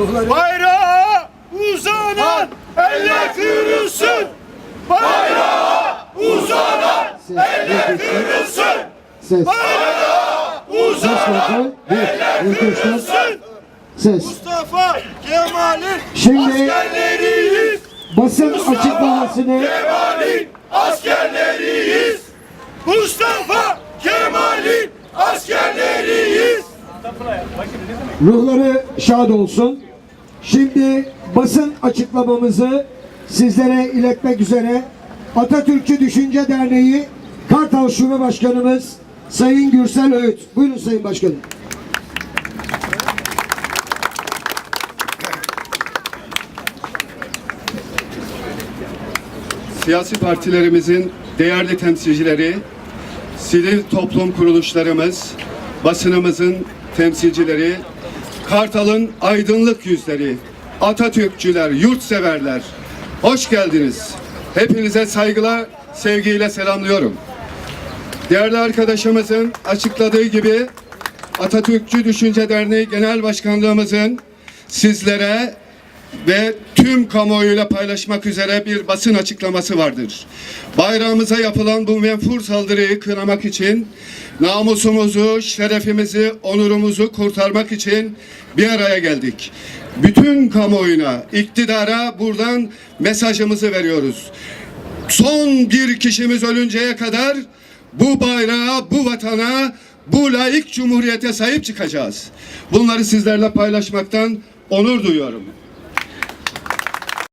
Ruhları Bayrağa uzanan eller kırılsın. Bayrağa uzanan kuşlar. kırılsın. Ses. Kontrol. Bir. Bir kuşlar. Ses. Mustafa Kemal'in Şimdi askerleriyiz. basın açıklamasını Kemal'in askerleriyiz. Mustafa Kemal'in askerleriyiz. ruhları şad olsun. Şimdi basın açıklamamızı sizlere iletmek üzere Atatürkçü Düşünce Derneği Kartal Şube Başkanımız Sayın Gürsel Öğüt. Buyurun Sayın Başkanım. siyasi partilerimizin değerli temsilcileri, sivil toplum kuruluşlarımız, basınımızın temsilcileri, Kartal'ın aydınlık yüzleri, Atatürkçüler, yurtseverler, hoş geldiniz. Hepinize saygılar, sevgiyle selamlıyorum. Değerli arkadaşımızın açıkladığı gibi Atatürkçü Düşünce Derneği Genel Başkanlığımızın sizlere ve tüm kamuoyuyla paylaşmak üzere bir basın açıklaması vardır. Bayrağımıza yapılan bu menfur saldırıyı kınamak için namusumuzu, şerefimizi, onurumuzu kurtarmak için bir araya geldik. Bütün kamuoyuna, iktidara buradan mesajımızı veriyoruz. Son bir kişimiz ölünceye kadar bu bayrağa, bu vatana, bu layık cumhuriyete sahip çıkacağız. Bunları sizlerle paylaşmaktan onur duyuyorum.